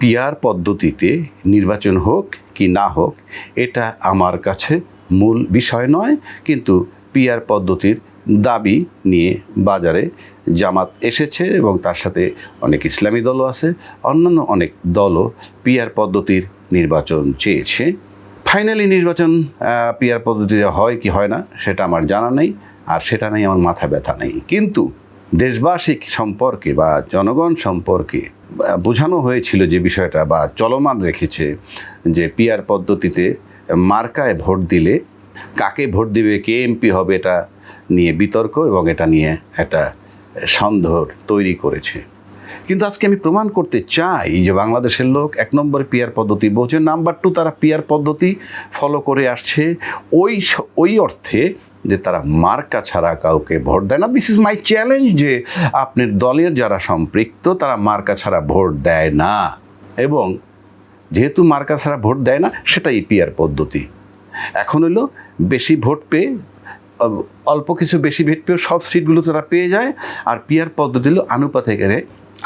Peer পদ্ধতিতে নির্বাচন হোক কি না হোক, এটা আমার কাছে মূল বিষয় নয়, কিন্তু পিয়ার পদ্ধতির দাবি নিয়ে বাজারে জামাত এসেছে এবং তার সাথে অনেক ইসলামী দলও আছে, অন্যান্য অনেক দলও পিয়ার পদ্ধতির নির্বাচন চেয়েছে। ফাইনালি নির্বাচন পিয়ার পদ্ধতিতে হয় কি হয় না, সেটা আমার জানা নেই, আর সেটা নেই আমার মাথা ব্যথা নেই। কিন্তু দেশবাসী সম্পর্কে বা জনগণ সম্পর্কে বোঝানো হয়েছিল যে বিষয়টা বা চলমান রেখেছে যে পিয়ার পদ্ধতিতে মার্কায় ভোট দিলে কাকে ভোট দিবে, কে এমপি হবে এটা নিয়ে বিতর্ক এবং এটা নিয়ে একটা সন্দেহ তৈরি করেছে। কিন্তু আজকে আমি প্রমাণ করতে চাই যে বাংলাদেশের লোক এক নম্বর পিয়ার পদ্ধতি বোঝে, নাম্বার টু তারা পিয়ার পদ্ধতি ফলো করে আসছে। ওই ওই অর্থে যে তারা মার্কা ছাড়া কাউকে ভোট দেয় না। দিস ইজ মাই চ্যালেঞ্জ যে আপনার দলের যারা সম্পৃক্ত, তারা মার্কা ছাড়া ভোট দেয় না। এবং যেহেতু মার্কা ছাড়া ভোট দেয় না, সেটাই পিয়ার পদ্ধতি। এখন হলো বেশি ভোট পেয়ে, অল্প কিছু বেশি ভোট পেয়েও সব সিটগুলো তারা পেয়ে যায়, আর পিয়ার পদ্ধতি হলো আনুপাতিকের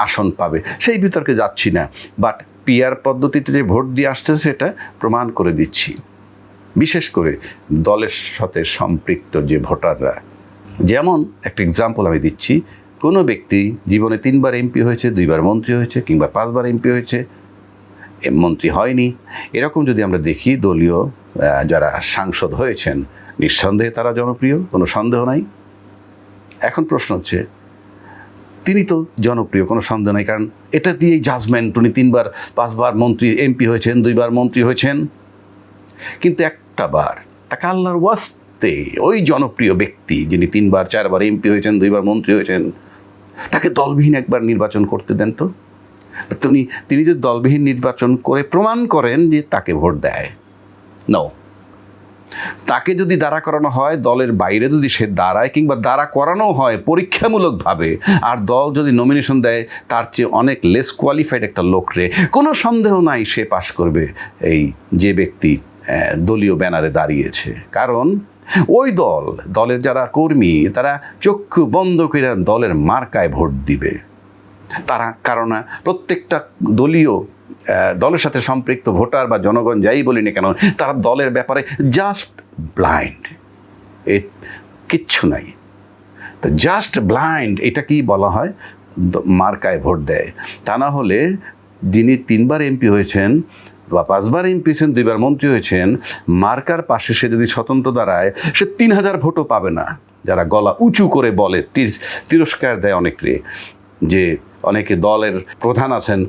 আসন পাবে। সেই বিতর্কে যাচ্ছি না। বাট পিয়ার পদ্ধতিতে যে ভোট দিয়ে আসছে, সেটা প্রমাণ করে দিচ্ছি। বিশেষ করে দলের সাথে সম্পৃক্ত যে ভোটাররা। যেমন একটা এক্সাম্পল আমি দিচ্ছি, কোনো ব্যক্তি জীবনে তিনবার এমপি হয়েছে, দুইবার মন্ত্রী হয়েছে, কিংবা পাঁচবার এমপি হয়েছে মন্ত্রী হয়নি। এরকম যদি আমরা দেখি, দলীয় যারা সাংসদ হয়েছেন, নিঃসন্দেহে তারা জনপ্রিয়, কোনো সন্দেহ নাই। এখন প্রশ্ন হচ্ছে, তিনি তো জনপ্রিয়, কোনো সন্দেহ নাই, কারণ এটা দিয়েই জাজমেন্ট উনি তিনবার, পাঁচবার মন্ত্রী এমপি হয়েছেন, দুইবার মন্ত্রী হয়েছেন। কিন্তু একটা বার, তাকে আল্লাহর ওয়াস্তে ওই জনপ্রিয় ব্যক্তি যিনি তিনবার, চারবার এমপি হয়েছেন, দুইবার মন্ত্রী হয়েছেন, তাকে দলবিহীন একবার নির্বাচন করতে দেন তো? তিনি তিনি যদি দলবিহীন নির্বাচন করে প্রমাণ করেন যে তাকে ভোট দেয় নো তাকে যদি দাঁড়া করানো হয়, দলের বাইরে যদি সে দাঁড়ায় কিংবা দাঁড়া করানো হয় পরীক্ষামূলকভাবে, আর দল যদি নমিনেশন দেয়, তার চেয়ে অনেক লেস কোয়ালিফাইড একটা লোক রে, কোনো সন্দেহ নাই সে পাশ করবে এই যে ব্যক্তি দলীয় ব্যানারে দাঁড়িয়েছে। কারণ ওই দল, দলের যারা কর্মী, তারা চক্ষু বন্ধ করে দলের মার্কায় ভোট দিবে। তারা, কারণ প্রত্যেকটা দলীয় দলের সাথে সম্পৃক্ত ভোটার বা জনগণ যাই বলি না কেন, তারা দলের ব্যাপারে জাস্ট ব্লাইন্ড এ, কিচ্ছু নাই। তো জাস্ট ব্লাইন্ড এটা কি বলা হয়? মার্কায় ভোট দেয়। তা না হলে যিনি তিনবার এমপি হয়েছেন বা পাঁচবার এমপি হয়েছেন দুইবার মন্ত্রী হয়েছেন, মার্কার পাশে সে যদি স্বতন্ত্র দাঁড়ায়, সে তিন হাজার ভোটও পাবে না। যারা গলা উঁচু করে বলে, তির- তিরস্কার দেয় অনেকে যে অনেকে দলের প্রধান আছেন,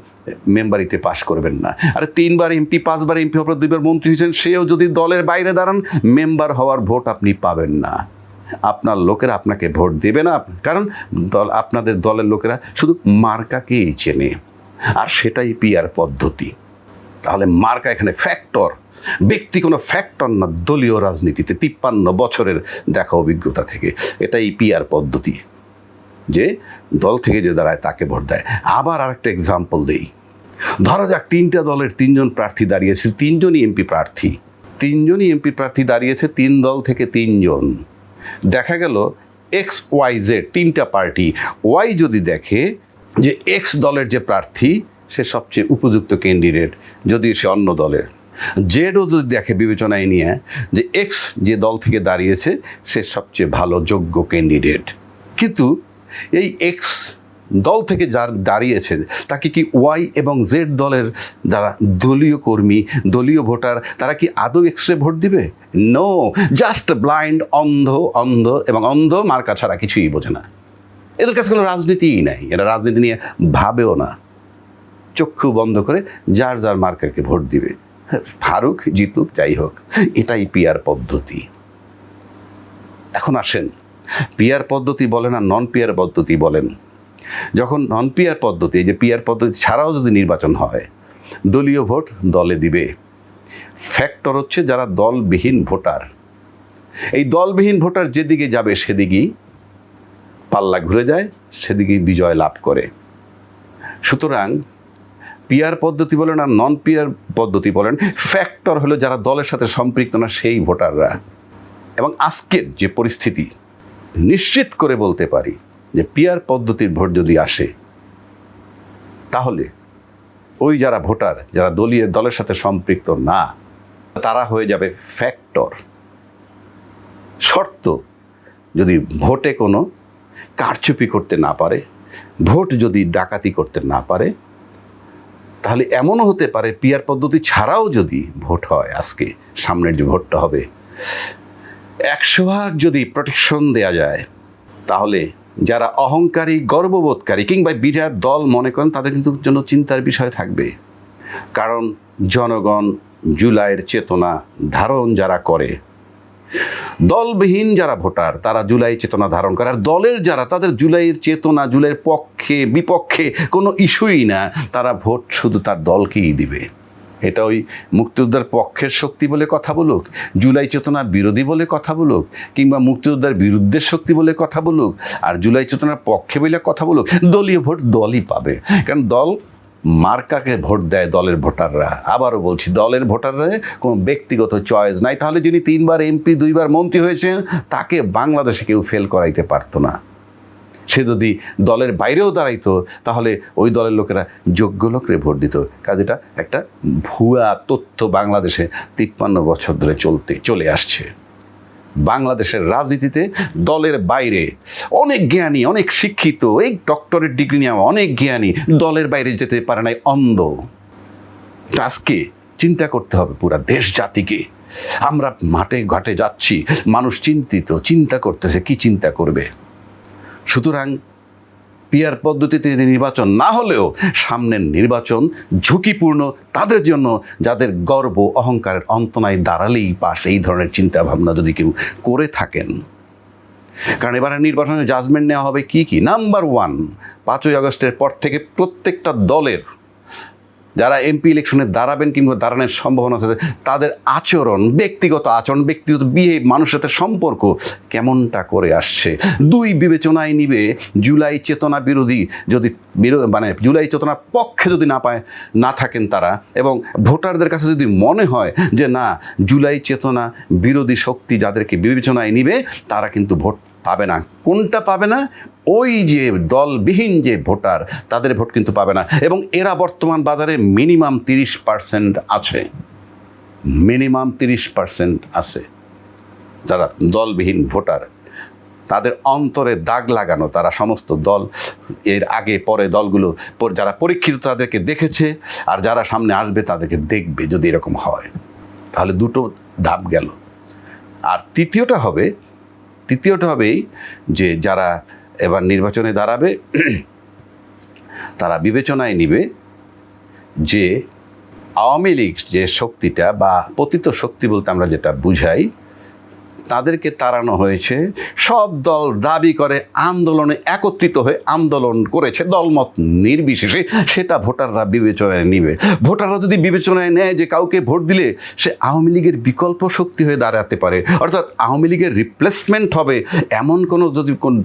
মেম্বারিতে পাশ করবেন না। আরে তিনবার এমপি পাঁচবার এমপি আপনার দুইবার মন্ত্রী হয়েছেন, সেও যদি দলের বাইরে দাঁড়ান মেম্বার হওয়ার ভোট আপনি পাবেন না। আপনার লোকেরা আপনাকে ভোট দেবে না। কারণ দল, আপনাদের দলের লোকেরা শুধু মার্কাকেই চেনে। আর সেটাই পিয়ার পদ্ধতি। তাহলে মার্কা এখানে ফ্যাক্টর ব্যক্তি কোনো ফ্যাক্টর না, দলীয় রাজনীতিতে তিপ্পান্ন বছরের দেখা অভিজ্ঞতা থেকে। এটাই পিয়ার পদ্ধতি। যে দল থেকে যে দাঁড়ায় তাকে ভোট দেয়। আবার আরেকটা এক্সাম্পল দেই। ধরা যাক তিনটা দলের তিনজন প্রার্থী দাঁড়িয়েছে, তিনজনই এমপি প্রার্থী। তিনজনই এমপি প্রার্থী দাঁড়িয়েছে, তিন দল থেকে তিনজন। দেখা গেল এক্স ওয়াই জেড তিনটা পার্টি। ওয়াই যদি দেখে যে এক্স দলের যে প্রার্থী সে সবচেয়ে উপযুক্ত ক্যান্ডিডেট যদি সে অন্য দলের। জেডও যদি দেখে বিবেচনায় নিয়ে যে এক্স যে দল থেকে দাঁড়িয়েছে, সে সবচেয়ে ভালো, যোগ্য ক্যান্ডিডেট কিন্তু এই এক্স দল থেকে যার দাঁড়িয়েছে, তাকে কি ওয়াই এবং জেড দলের যারা দলীয় কর্মী, দলীয় ভোটার, তারা কি আদৌ এক্সরে ভোট দিবে? নো জাস্ট ব্লাইন্ড অন্ধ অন্ধ এবং অন্ধ মার্কা ছাড়া কিছুই বোঝে না। এদের কাছে কোনো রাজনীতিই নাই। এরা রাজনীতি নিয়ে ভাবেও না। চক্ষু বন্ধ করে যার যার মার্কাকে ভোট দিবে। ফারুক জিতুক, যাই হোক, এটাই পিয়ার পদ্ধতি। এখন আসেন, পিয়ার পদ্ধতি বলেন আর নন পিয়ার পদ্ধতি বলেন। যখন নন পিয়ার পদ্ধতি যে পিয়ার পদ্ধতি ছাড়াও যদি নির্বাচন হয়, দলীয় ভোট দলে দিবে। ফ্যাক্টর হচ্ছে যারা দলবিহীন ভোটার। এই দলবিহীন ভোটার যেদিকে যাবে সেদিকেই পাল্লা ঘুরে যায়, সেদিকেই বিজয় লাভ করে। সুতরাং পিয়ার পদ্ধতি বলেন আর নন পিয়ার পদ্ধতি বলেন ফ্যাক্টর হলো যারা দলের সাথে সম্পৃক্ত না সেই ভোটাররা। এবং আজকের যে পরিস্থিতি, নিশ্চিত করে বলতে পারি যে পিয়ার পদ্ধতির ভোট যদি আসে, তাহলে ওই যারা ভোটার, যারা দলীয়, দলের সাথে সম্পৃক্ত না, তারা হয়ে যাবে ফ্যাক্টর শর্ত, যদি ভোটে কোনো কারচুপি করতে না পারে, ভোট যদি ডাকাতি করতে না পারে তাহলে এমনও হতে পারে পিয়ার পদ্ধতি ছাড়াও যদি ভোট হয় আজকে, সামনের যে ভোটটা হবে। একশো ভাগ যদি প্রোটেকশন দেয়া যায়, তাহলে যারা অহংকারী, গর্ববোধকারী কিংবা বিরাট দল মনে করেন, তাদের কিন্তু জন্য চিন্তার বিষয় থাকবে। কারণ জনগণ জুলাইয়ের চেতনা ধারণ যারা করে দলবিহীন যারা ভোটার, তারা জুলাই চেতনা ধারণ করে। আর দলের যারা, তাদের জুলাইয়ের চেতনা, জুলাইয়ের পক্ষে, বিপক্ষে কোনো ইস্যুই না। তারা ভোট শুধু তার দলকেই দিবে। এটা ওই মুক্তিযোদ্ধার পক্ষের শক্তি বলে কথা বলুক, জুলাই চেতনার বিরোধী বলে কথা বলুক, কিংবা মুক্তিযোদ্ধার বিরুদ্ধের শক্তি বলে কথা বলুক, আর জুলাই চেতনার পক্ষে বলে কথা বলুক, দলীয় ভোট দলই পাবে। কারণ দল মার্কাকে ভোট দেয় দলের ভোটাররা। আবারও বলছি, দলের ভোটাররা কোনো ব্যক্তিগত চয়েস নাই। তাহলে যিনি তিনবার এমপি দুইবার মন্ত্রী হয়েছেন, তাকে বাংলাদেশে কেউ ফেল করাইতে পারতো না। সে যদি দলের বাইরেও দাঁড়াইতো, তাহলে ওই দলের লোকেরা যোগ্য লোকরে ভোট দিত। কাজেটা একটা ভুয়া তথ্য বাংলাদেশে তিপ্পান্ন বছর ধরে চলতে, চলে আসছে। বাংলাদেশের রাজনীতিতে দলের বাইরে। অনেক জ্ঞানী, অনেক শিক্ষিত, এই ডক্টরের ডিগ্রি নেওয়া অনেক জ্ঞানী দলের বাইরে যেতে পারে নাই, অন্ধ। আজকে চিন্তা করতে হবে পুরো দেশ জাতিকে। আমরা মাঠে ঘাটে যাচ্ছি, মানুষ চিন্তিত, চিন্তা করতেছে, কি চিন্তা করবে? সুতরাং পিয়ার পদ্ধতিতে নির্বাচন না হলেও সামনের নির্বাচন ঝুঁকিপূর্ণ, তাদের জন্য যাদের গর্ব, অহংকারের অন্তনায় দাঁড়ালেই পাশ এই ধরনের চিন্তাভাবনা যদি কেউ করে থাকেন। কারণ এবারে নির্বাচনে জাজমেন্ট নেওয়া হবে কি কি? নাম্বার ওয়ান পাঁচই আগস্টের পর থেকে প্রত্যেকটা দলের যারা এমপি ইলেকশনে দাঁড়াবেন কিংবা দাঁড়ানোর সম্ভাবনা আছে, তাদের আচরণ, ব্যক্তিগত আচরণ, ব্যক্তিগত বিয়ে, মানুষের সাথে সম্পর্ক কেমনটা করে আসছে? দুই বিবেচনায় নিবে জুলাই চেতনা বিরোধী যদি মানে জুলাই চেতনার পক্ষে যদি না পায়, না থাকেন তারা এবং ভোটারদের কাছে যদি মনে হয় যে না, জুলাই চেতনা বিরোধী শক্তি যাদেরকে বিবেচনায় নিবে, তারা কিন্তু ভোট পাবে না। কোনটা পাবে না? ওই যে দলবিহীন যে ভোটার, তাদের ভোট কিন্তু পাবে না। এবং এরা বর্তমান বাজারে মিনিমাম তিরিশ পার্সেন্ট আছে। মিনিমাম তিরিশ পার্সেন্ট আছে। যারা দলবিহীন ভোটার, তাদের অন্তরে দাগ লাগানো, তারা সমস্ত দল, এর আগে পরে দলগুলো যারা পরীক্ষিত তাদেরকে দেখেছে, আর যারা সামনে আসবে তাদেরকে দেখবে যদি এরকম হয়। তাহলে দুটো ধাপ গেল। আর তৃতীয়টা হবে, তৃতীয়টা হবেই যে যারা এবার নির্বাচনে দাঁড়াবে, তারা বিবেচনায় নিবে যে আওয়ামী লীগ যে শক্তিটা বা পতিত শক্তি বলতে আমরা যেটা বুঝাই তাদেরকে তাড়ানো হয়েছে। সব দল দাবি করে আন্দোলনে একত্রিত হয়ে আন্দোলন করেছে। দলমত নির্বিশেষে সেটা ভোটাররা বিবেচনায় নিবে। ভোটাররা যদি বিবেচনায় নেয় যে কাউকে ভোট দিলে সে আওয়ামী লীগের বিকল্প শক্তি হয়ে দাঁড়াতে পারে। অর্থাৎ আওয়ামী লীগের রিপ্লেসমেন্ট হবে এমন কোনো যদি কোন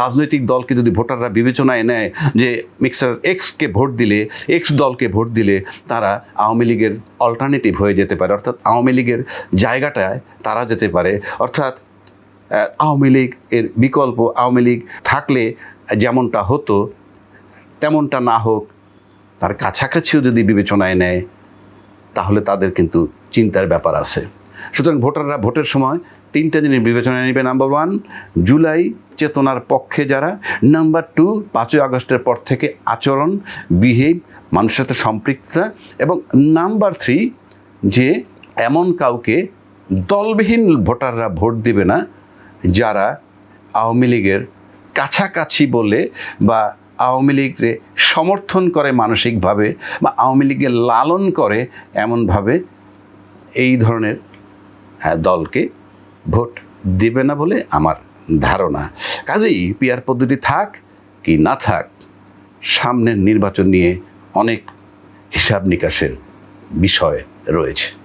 রাজনৈতিক দলকে যদি ভোটাররা বিবেচনায় নেয় যে মিক্সার এক্সকে ভোট দিলে এক্স দলকে ভোট দিলে তারা আওয়ামী লীগের অল্টারনেটিভ হয়ে যেতে পারে। অর্থাৎ আওয়ামী লীগের জায়গাটায় তারা যেতে পারে। অর্থাৎ আওয়ামী লীগ এর বিকল্প আওয়ামী লীগ থাকলে যেমনটা হতো, তেমনটা না হোক, তার কাছাকাছিও যদি বিবেচনায় নেয়, তাহলে তাদের কিন্তু চিন্তার ব্যাপার আছে। সুতরাং ভোটাররা ভোটের সময় তিনটা জিনিস বিবেচনায় নেবে। নাম্বার ওয়ান জুলাই চেতনার পক্ষে যারা। নাম্বার টু পাঁচই আগস্টের পর থেকে আচরণ বিহেভ মানুষের সাথে সম্পৃক্ততা। এবং নাম্বার থ্রি যে এমন কাউকে দলবিহীন ভোটাররা ভোট দিবে না যারা আওয়ামী লীগের কাছাকাছি বলে বা আওয়ামী লীগকে সমর্থন করে মানসিকভাবে বা আওয়ামী লীগের লালন করে এমনভাবে এই ধরনের হ্যাঁ, দলকে ভোট দেবে না বলে আমার ধারণা। কাজেই পিয়ার পদ্ধতি থাক কি না থাক সামনের নির্বাচন নিয়ে অনেক হিসাব নিকাশের বিষয় রয়েছে।